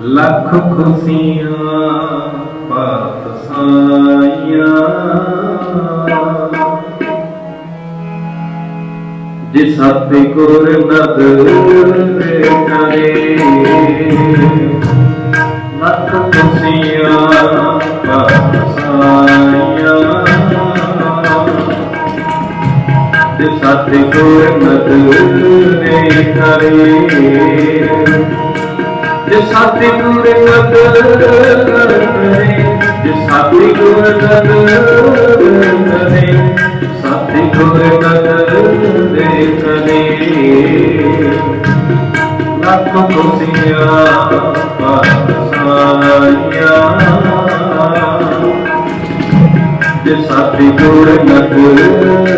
ਲੱਖ ਖੁਸ਼ੀਆਂ ਪਾਤ ਸਾਈਆਂ। ਜਿਸ ਸਤਿ ਗੁਰ ਨਦਰ ਕਰੇ ਲੱਖ ਖੁਸ਼ੀਆਂ ਪਾਤ ਸਾਈਆਂ। ਜੇ ਸਤਿਗੁਰ ਨਦਰ ਕਰੇ ਜੇ ਸਾਥੀ ਗੁਰ ਨਦਰ ਕਰੇ, ਜੇ ਸਾਥੀ ਗੁਰ ਨਦਰ ਕਰੇ ਸਾਥੀ ਗੁਰ ਨਦਰ ਕਰੇ। ਲੱਖ ਖੁਸ਼ੀਆਂ ਪਾਸਾਈਆਂ ਜੇ ਸਾਥੀ ਗੁਰ ਨਦਰ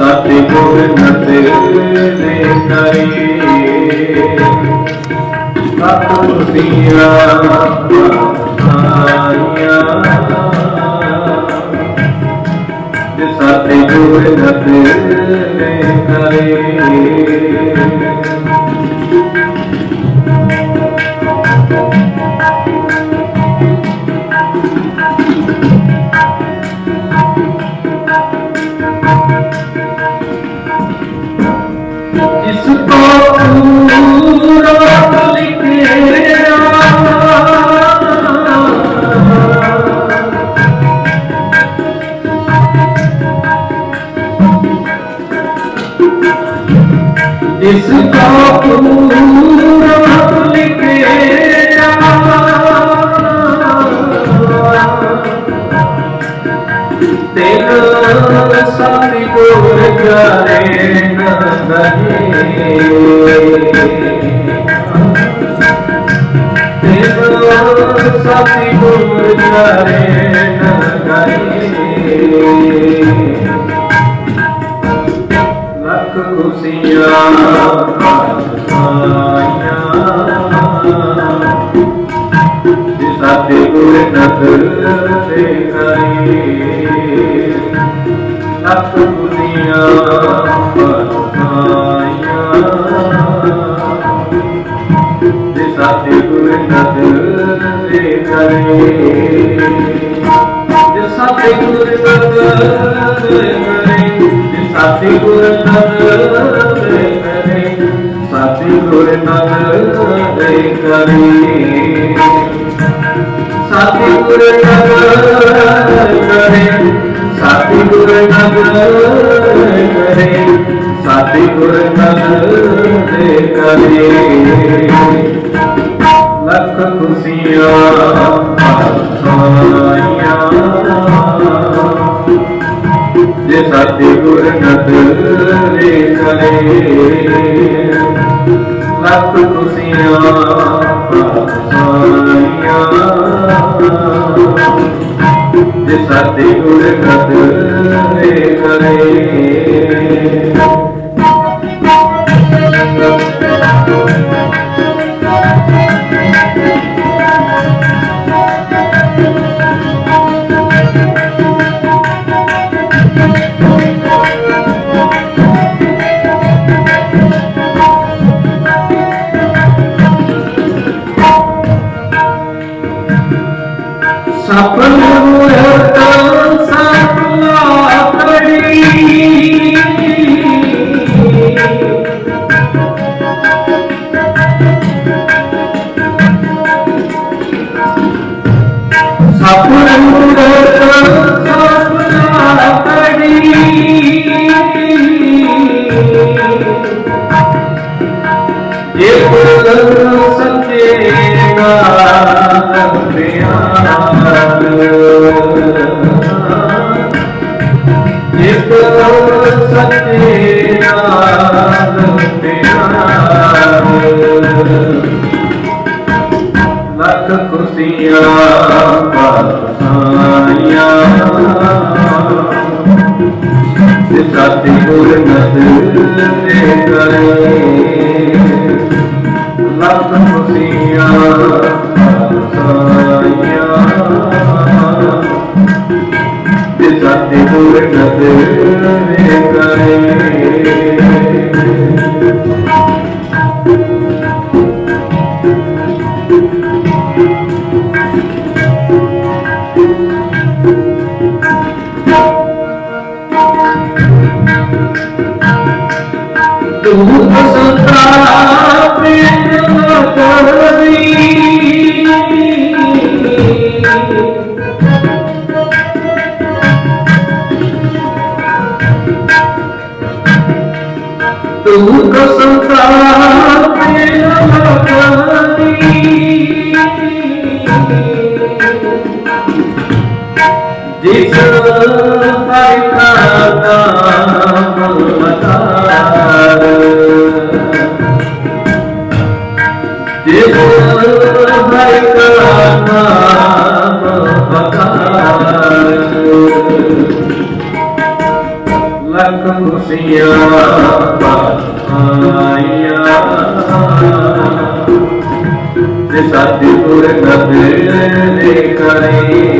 ਜੇ ਸਾਥੇ ਕੋਲ ਨਤੇ ਕਰੀ ਲੱਖ ਖੁਸ਼ੀਆਂ ਪਾਈਆਂ ਜੇ ਸਾਥੇ ਜਿਸ ਕੋ ਪੂਰਨ ਰੱਬ ਲਿਖੇਗਾ ਤੇਨ ਸਾਰੀ ਗੋਰ ਕਰੇ ਨਹੀਂ ਤੇਨ ਸਾਰੀ ਗੋਰ ਕਰੇ ਗੁਰ ਨਦਰ ਤੇ ਕਰੀ ਲੱਖ ਖੁਸ਼ੀਆਂ ਪਾਈਆਂ ਜੇ ਸਾਥੇ ਨਦਰ ਤੇ ਕਰੀ ਨਦਰ ਤੇ ਕਰੀ ਨਦਰ ਤੇ ਸਾਥੇ ਸਾਥੀ ਗੁਰ ਨਗਰ ਕਰੇ ਸਾਥੀ ਗੁਰ ਨਗਰ ਕਰੇ ਸਾਥੀ ਨਗਰ ਕਰੇ। ਲੱਖ ਖੁਸ਼ੀਆਂ ਪਾਈਆਂ ਜੇ ਸਾਥੀ ਨਗਰ ਕਰੇ। ਲੱਖ ਖੁਸ਼ੀਆਂ ਜੇ ਸਾਥੀ ਗੁਰ ਕਰੇ ਖੁਸ਼ੀਆਂ ਪਾਸਾਈਆਂ ਤੇ ਸਾਥੀ ਗੁਰਮਤ ਤੇ ਕਰੇ ਲੱਖ ਖੁਸ਼ੀਆਂ ਤੂੰ ਹਸਤਾ ਪ੍ਰੇਮ ਕਰ तुम कसम जिस पर खाता जिस पर खाता खुशियाँ मेरे करे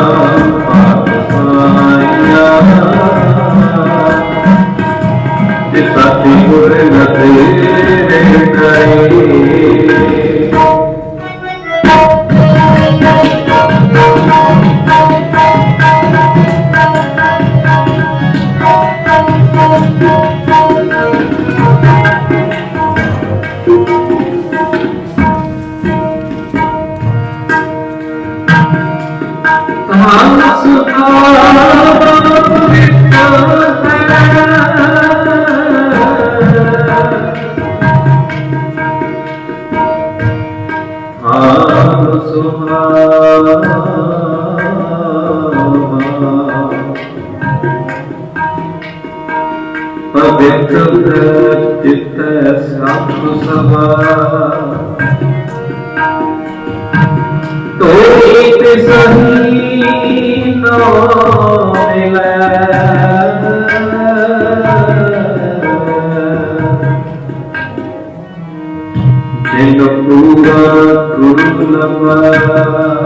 ਕਲ ਚਿਤੈ ਸਭ ਸਭਾ ਤੋਈ ਤੇ ਸਹੀ ਨੋ ਮਿਲੈ ਜਿੰਦ ਪੂਰਾ ਗੁਰੂ ਲਵਾ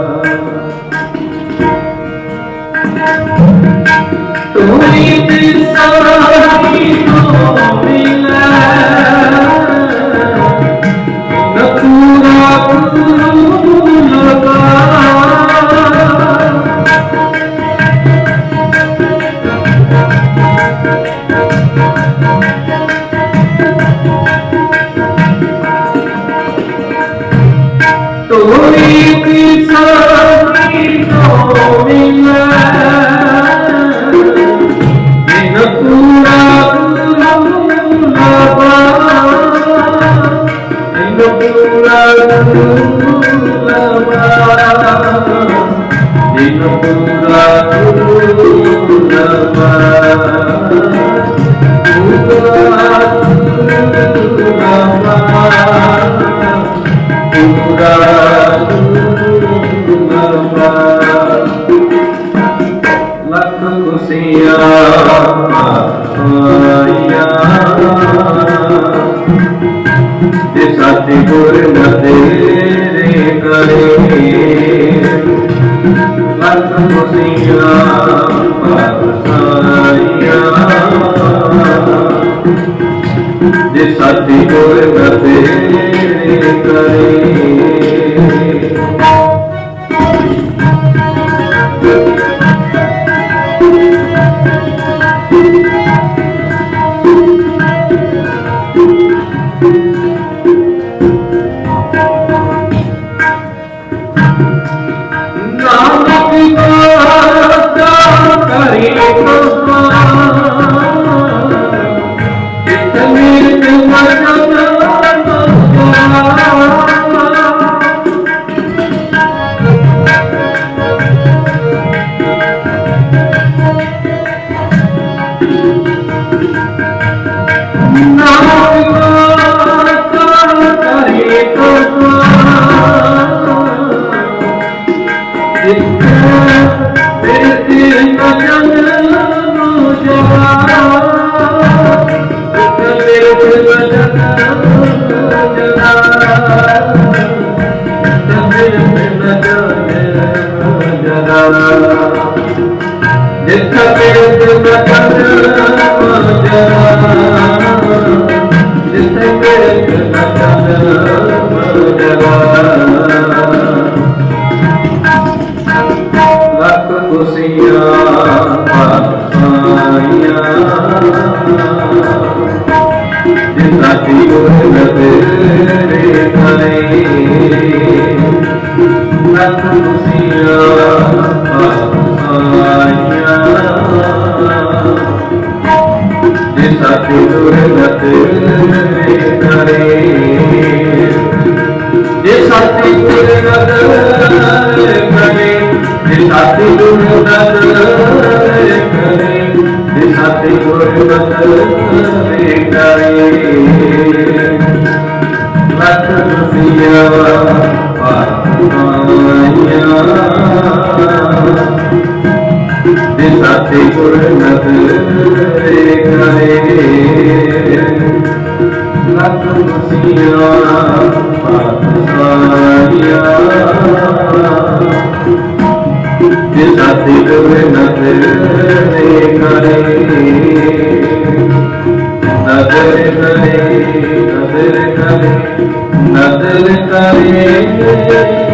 ਲੱਖ ਖੁਸ਼ੀਆਂ ਆਈਆਂ ਤੇ ਸਾਥੀ ਗੁਰ ਨ ਤੇਰੇ ਕਰੇ ਲੱਖ ਖੁਸ਼ੀਆਂ ਆਈਆਂ ਜੇ ਸਾਥੀ ਗੁਰ ਨ ਤੇਰੇ ਕਰੇ ਖੁਸ਼ੀਆਂ ਪਾਈਆਂ ਜਿੰਨਾ ਦੀ ਗੁਰ ਤੇਰੇ ਕਰੇ ਲੱਖ ਖੁਸ਼ੀਆਂ ਪਾਈਆਂ ਜਿੰਨਾ ਦੀ ਗੁਰ ਤੇਰੇ ਕਰੇ ਜੇ ਸਾਥੀ ਗੁਰ ਨਦਰ ਨਦਰ ਕਰੇ ਲੱਖ ਰੁਪਿਆ ਪਾਇਆ ਜੇ ਸਾਥੀ ਗੁਰ ਨਦਰ ਕਰੇ ਲੱਖ ਖੁਸ਼ੀਆਂ ਪਾਤਸ਼ਾਹੀਆਂ ਜੇ ਸਾਥੀ ਗੁਰ